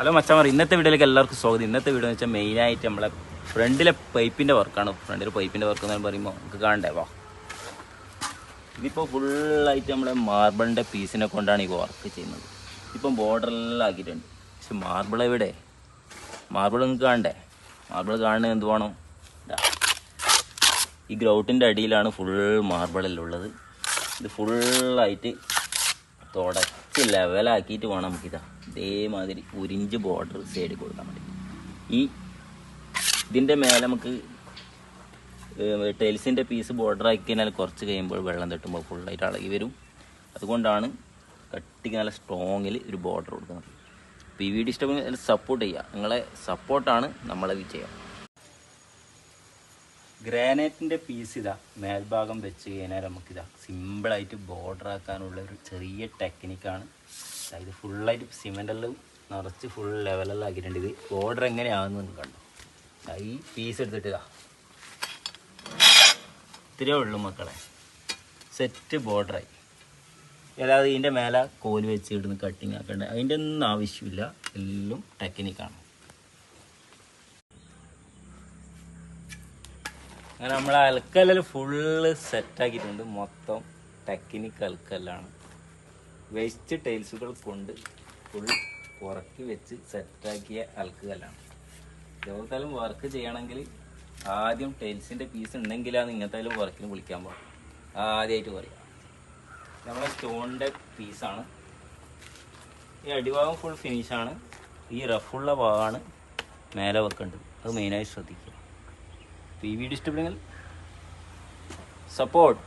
Hello മച്ചാമാർ ഇന്നത്തെ വീഡിയോയിലേക്ക് എല്ലാവർക്കും സ്വാഗതം. ഇന്നത്തെ വീഡിയോ എന്ന് വെച്ചാൽ മെയിനായിട്ട് നമ്മളെ ഫ്രണ്ടിലെ പൈപ്പിന്റെ വർക്കാണ് ഫ്രണ്ടിലെ പൈപ്പിന്റെ വർക്ക് എന്ന് പറയുമ്പോൾ നമുക്ക് കാണണ്ടേ? വാ. ഇതിപ്പോൾ ഫുള്ളായിട്ട് നമ്മളെ മാർബിളിന്റെ പീസിനെ കൊണ്ടാണ് ഈ വർക്ക് ചെയ്യുന്നത്. ഇപ്പം ബോർഡറെല്ലാം ആക്കിയിട്ടുണ്ട്. പക്ഷെ മാർബിൾ എവിടെ? മാർബിൾ നിങ്ങൾക്ക് കാണണ്ടേ? മാർബിൾ കാണുന്നത് എന്ത് വേണം? ഈ ഗ്രൗട്ടിന്റെ അടിയിലാണ് ഫുൾ മാർബിളിലുള്ളത് ഇത് ഫുള്ളായിട്ട് തുടച്ച് ലെവലാക്കിയിട്ട് വേണം നമുക്കിതാ ഇതേമാതിരി ഉരിഞ്ച് ബോർഡർ സൈഡിൽ കൊടുക്കാൻ വേണ്ടി. ഈ ഇതിന്റെ മേലെ നമുക്ക് ടൈൽസിന്റെ പീസ് ബോർഡർ ആക്കി കഴിഞ്ഞാൽ കുറച്ച് കഴിയുമ്പോൾ വെള്ളം തട്ടുമ്പോൾ ഫുള്ളായിട്ട് ഇളകി വരും. അതുകൊണ്ടാണ് കട്ടിക്ക് നല്ല സ്ട്രോങ്ങിൽ ഒരു ബോർഡർ കൊടുക്കുന്നത്. അപ്പോൾ ഈ വീഡിയോ ഇഷ്ടപ്പെടുന്ന സപ്പോർട്ട് ചെയ്യുക. നിങ്ങളെ സപ്പോർട്ടാണ് നമ്മളെ വിജയം. ഗ്രാനൈറ്റിന്റെ പീസ് ഇതാ. മേൽഭാഗം വെച്ച് കഴിഞ്ഞാൽ നമുക്കിതാ സിമ്പിളായിട്ട് ബോർഡർ ആക്കാനുള്ള ഒരു ചെറിയ ടെക്നിക്കാണ് ഇത് ഫുള്ളായിട്ട് സിമെന്റെല്ലാം നിറച്ച് ഫുൾ ലെവലെല്ലാം ആക്കിയിട്ടുണ്ട്. ഇത് ബോർഡർ എങ്ങനെയാണെന്ന് കണ്ടു. ഈ പീസ് എടുത്തിട്ട് ഇതാ. ഇത്രയേ ഉള്ളൂ മക്കളെ. സെറ്റ് ബോർഡറായി അല്ലാതെ ഇതിന്റെ മേലെ കോൽ വെച്ച് ഇടുന്ന കട്ടിങ് ആക്കണ്ട. അതിന്റെ ഒന്നും ആവശ്യമില്ല. എല്ലാം ടെക്നിക്കാണ് അങ്ങനെ നമ്മൾ അൽക്കല്ലിൽ ഫുള്ള് സെറ്റാക്കിയിട്ടുണ്ട് മൊത്തം ടെക്നിക്ക് അൽക്കല്ലാണ്. വേസ്റ്റ് ടൈൽസുകൾ കൊണ്ട് ഫുൾ ഉറക്കി വെച്ച് സെറ്റാക്കിയ അലക്കുകല്ലാണ് ഇതേപോലത്തെ വർക്ക് ചെയ്യണമെങ്കിൽ ആദ്യം ടൈൽസിന്റെ പീസ് ഉണ്ടെങ്കിലാണ് ഇങ്ങനത്തെ വർക്കിന് വിളിക്കാൻ പോകും ആദ്യമായിട്ട് പറയാം. നമ്മളെ സ്റ്റോണിന്റെ പീസാണ് ഈ അടിഭാഗം ഫുൾ ഫിനിഷാണ് ഈ റഫുള്ള ഭാഗമാണ് മേലെ വെക്കേണ്ടത്. അത് മെയിനായി ശ്രദ്ധിക്കുക. ഈ വീഡിയോ ഇഷ്ടപ്പെടുമെങ്കിൽ സപ്പോർട്ട്.